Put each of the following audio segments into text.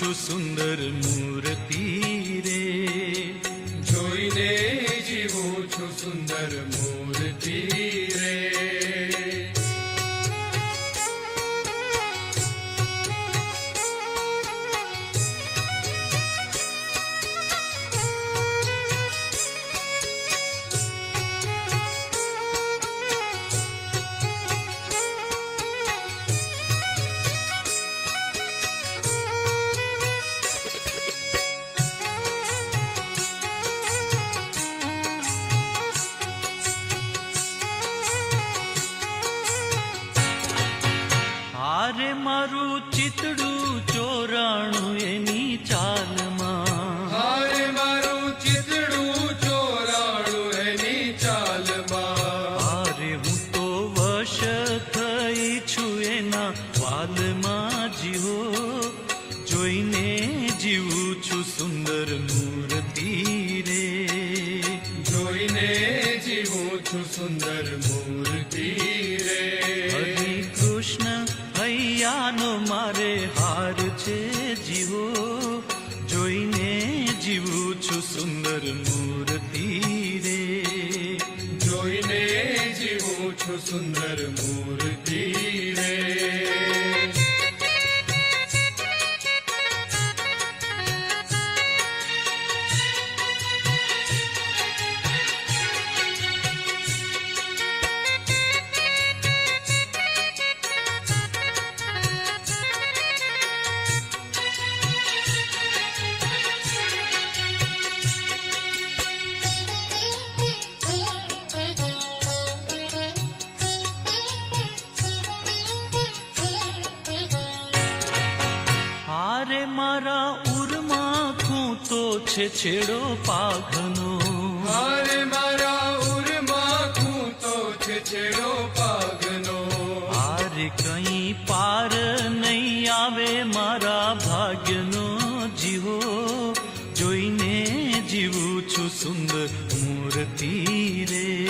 છું સુંદર મૂર્તિ રે જોઈને જીવું છું સુંદર મૂર્તિ મારું સુંદર મૂર્તિ રે જોઈને જીવું છું સુંદર મૂર્તિ રે. હારે મારા ઉરમાં ખૂંતો છે છેડો પાઘનો. આરે મારા ઉરમાં ખૂંતો છે છેડો પાગનો આરે કઈ પાર નહીં આવે મારા ભાગ્યનો જીવો. જોઈને જીવું છું સુંદર મૂર્તિ રે.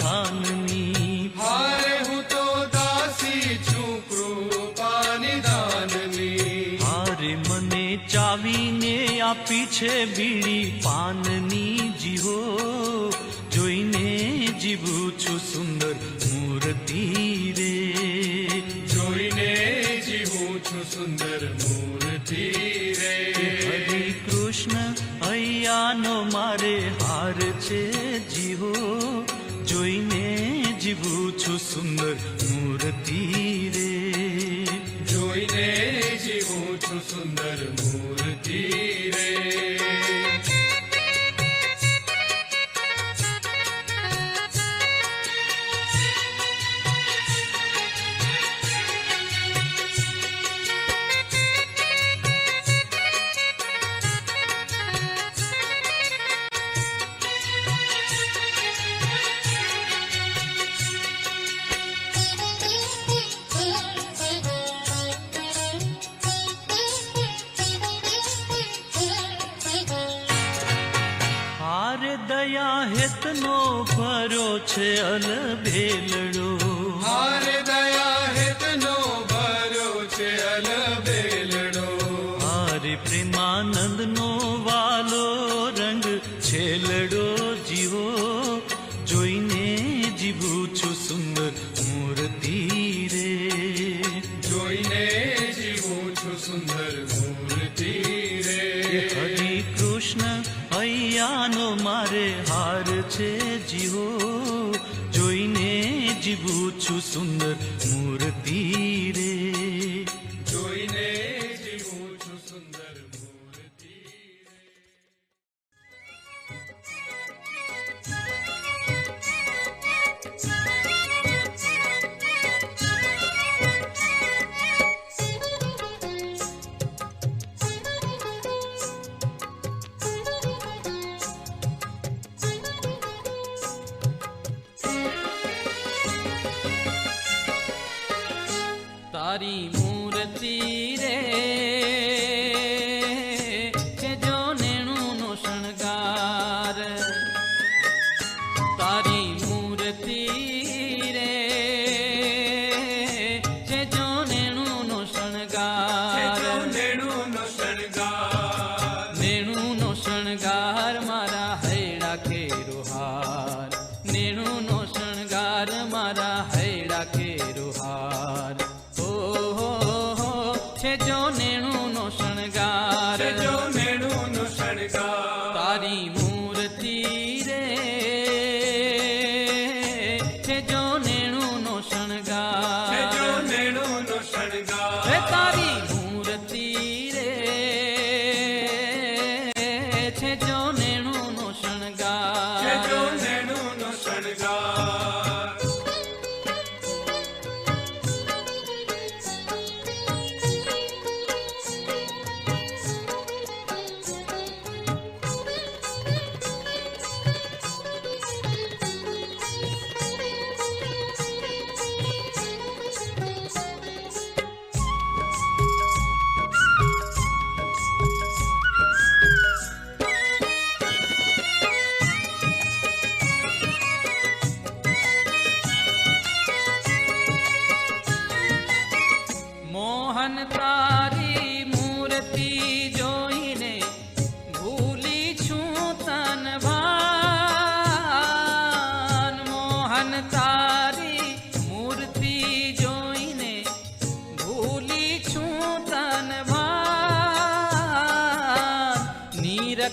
નિધાનની હારે હું તો દાસી છું કૃપા નિદાનની હારે મને ચાવીને આપી છે બીડી પાનની જીવો જોઈને જીવું છું સુંદર મૂર્તિ રે જોઈને જીવું છું સુંદર મૂર્તિ રે હરિ કૃષ્ણ અહીંયાનો મારે હાર છે જીવો સુંદર મૂર્તિ રે જોઈને જીવું છું સુંદર મૂર્તિ રે દયાલ ભેલડો હાર દયા હેતનો ભર્યો છે અલ ભેલડો હારે પ્રેમાનંદનો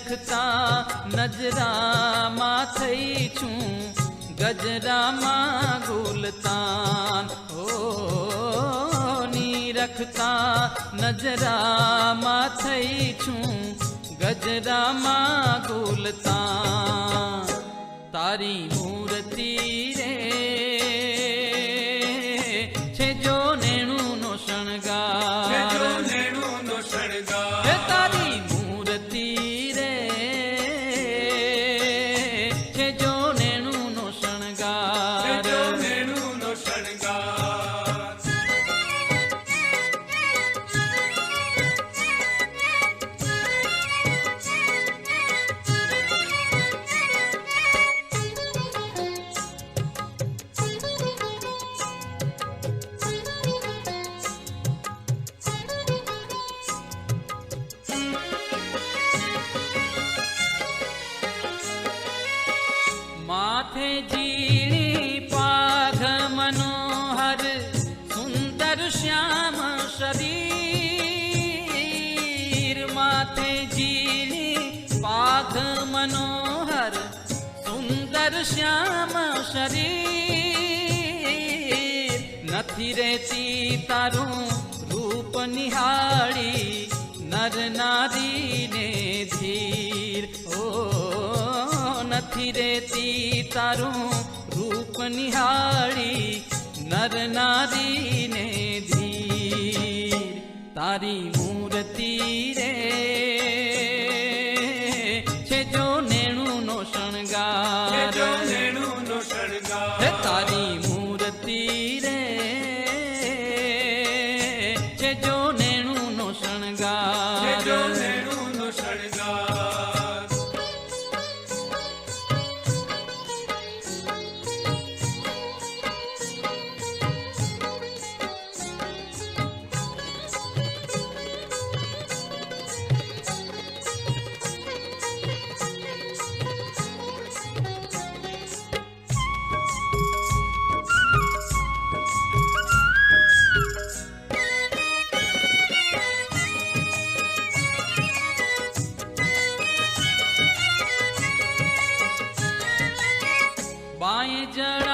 લખતા નજરામાં થઈ છું, ગજરામાં ગુલતાન ઓ રખતા નજરામાં થઈ છું, ગજરામાં ગુલતાન તારી મૂર્તિ જીની પાખ મનોહર, સુંદર શ્યામ શરીર. નથી રહેતી તારું રૂપ નિહાળી, નર નારીને ધીર ઓ, નથી રહેતી તારું રૂપ નિહાળી, નર નારીને ધીર તારી મૂર્તિ રે છે જો નેણું નો શણગાર जड़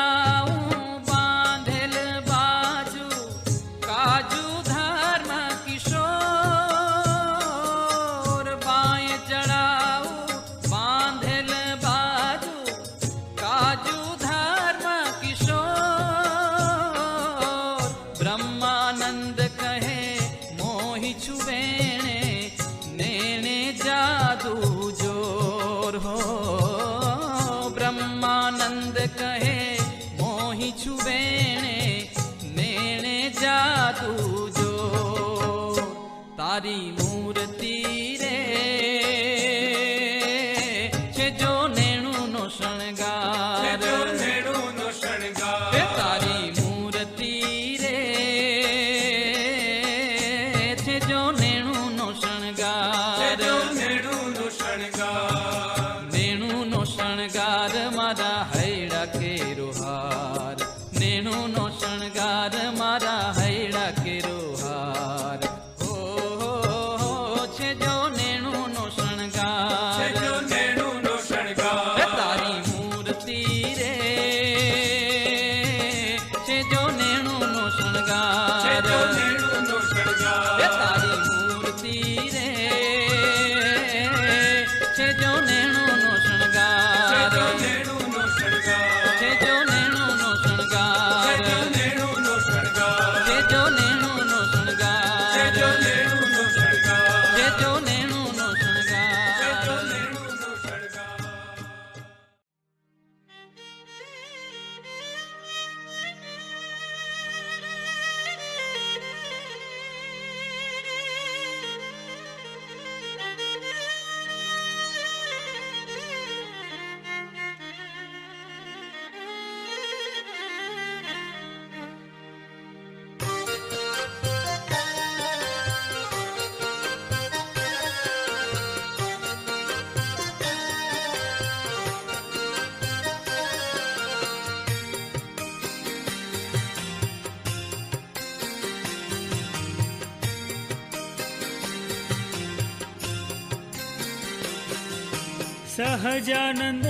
सहजानन्द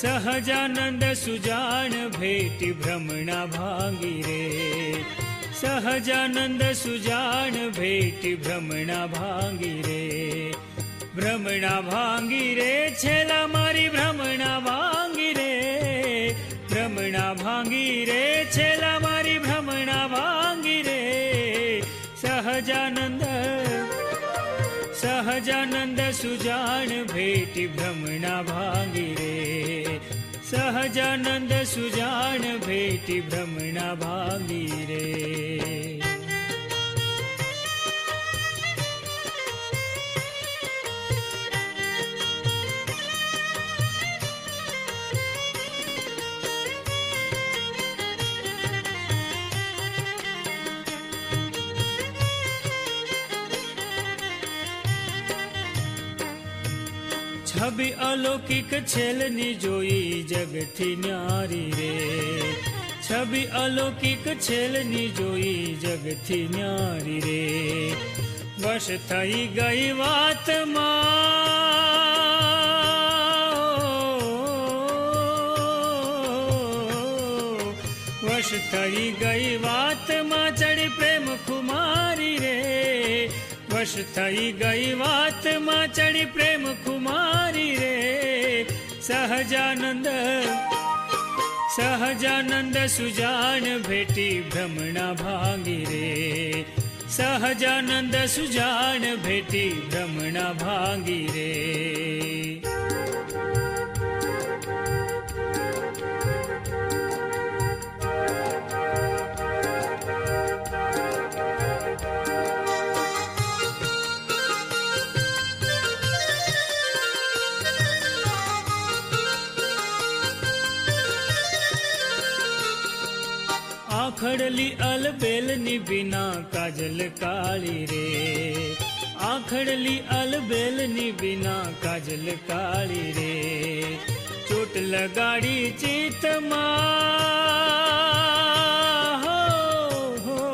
सहजानन्द सुजान भेटि भ्रमणा भाङ्गिरे सहजानन्द सुजान भेटि भ्रमणा भाङ्गिरे भ्रमणा भाङ्गिरे छेला मारी भ्रमणा भाङ्गिरे भ्रमणा भाङ्गिरे छेला मारी भ्रमणा भाङ्गिरे सहजानन्द सहजानन्द सुजान भेटि भ्रमणा भावीरे सहजानन्द सुजान भेटि भ्रमणा भावीरे છબી અલૌકિક છેલની જોઈ જગથી ન્યારી રે. છબી અલૌકિક છેલની જોઈ જગથી ન્યારી રે. વશ થઈ ગઈ વાતમાં. વશ થઈ ગઈ વાતમાં ચડી પ્રેમ ખુમારી રે. વશ થઈ ગઈ વાતમાં ચડી પ્રેમ ખુમારી રે સહજાનંદ સહજાનંદ સુજાન ભેટી ભ્રમણા ભાંગી રે સહજાનંદ સુજાન ભેટી ભ્રમણા ભાંગી રે આખડલી અલબેલની બિના કાજલ કાળી રે. આખડલી અલબેલની બિના કાજલ કાળી રે. ચોટ લગાડી ચિતમાં. હો.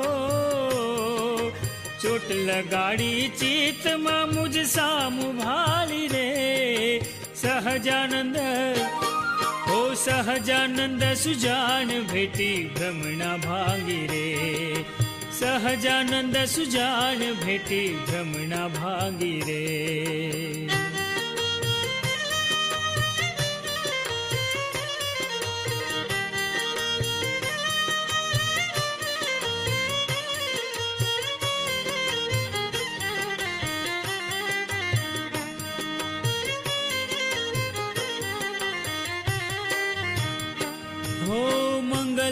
ચોટ લગાડી ચિતમાં મુજ સામુ ભાળી રે. સહજાનંદ ओ सहजानन्द सुजान भेटी भ्रमणा भागीरे। सहजानन्द सुजान भेटी भ्रमणा भागीरे।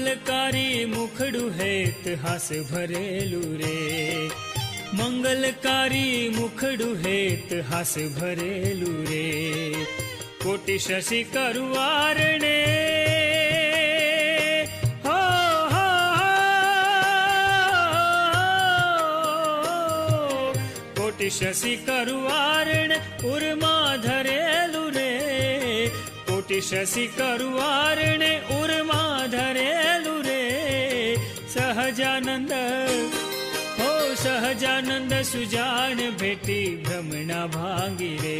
મંગલકારી મુખડું હેત હાસ ભરેલું રે મંગલકારી મુખડું હેત હાસ ભરેલું રે કોટી શશી કરવારણે. કોટી શશી કરવારણ ઉર્મા ધરેલું રે કોટી શશી કરુવારણ ઉર્મા ધરેલું સહજાનંદ હો સહજાનંદ સુજાન ભેટી ભ્રમણા ભાંગી રે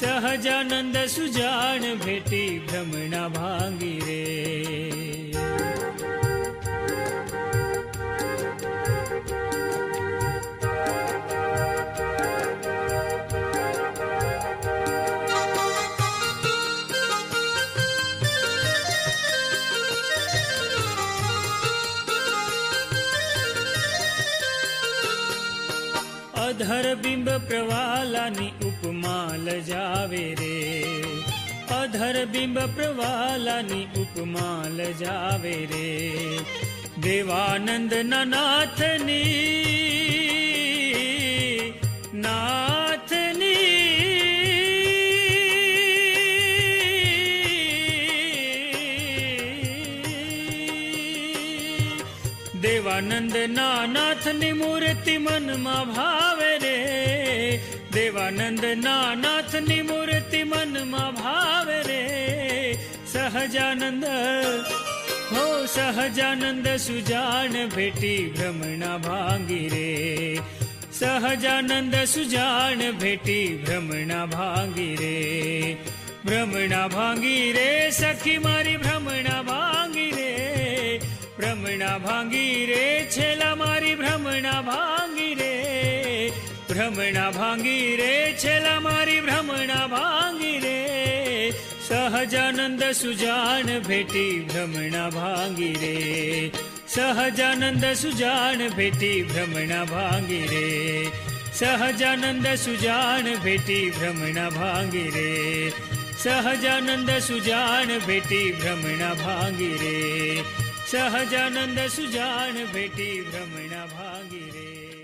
સહજાનંદ સુજાન ભેટી ભ્રમણા ભાંગી રે અધર બિંબ પ્રવાલાની ઉપમા લજાવે રે અધર બિંબ પ્રવાલાની ઉપમા લજાવે રે દેવાનંદ નાથની નાથની દેવાનંદ નાથની મૂર્તિ મનમાં ભાવે દેવાનંદ નાથની મૂર્તિ મનમાં ભાવે રે. સહજાનંદ, હો સહજાનંદ, સુજાન ભેટી ભ્રમણા ભાંગી રે. સહજાનંદ, સુજાન ભેટી ભ્રમણા ભાંગી રે. ભ્રમણા ભાંગી રે, સખી મારી ભ્રમણા ભાંગી રે. ભ્રમણા ભાંગી રે, છેલા મારી ભ્રમણા ભાંગી રે. ભ્રમણા ભાંગી રે છેલા મારી ભ્રમણા ભાંગી રે સહજાનંદ સુજાન ભેટી ભ્રમણા ભાંગી રે સહજાનંદ સુજાન ભેટી ભ્રમણા ભાંગી રે સહજાનંદ સુજાન ભેટી ભ્રમણા ભાંગી રે સહજાનંદ સુજાન ભેટી ભ્રમણા ભાંગી રે સહજાનંદ સુજાન ભેટી ભ્રમણા ભાંગી રે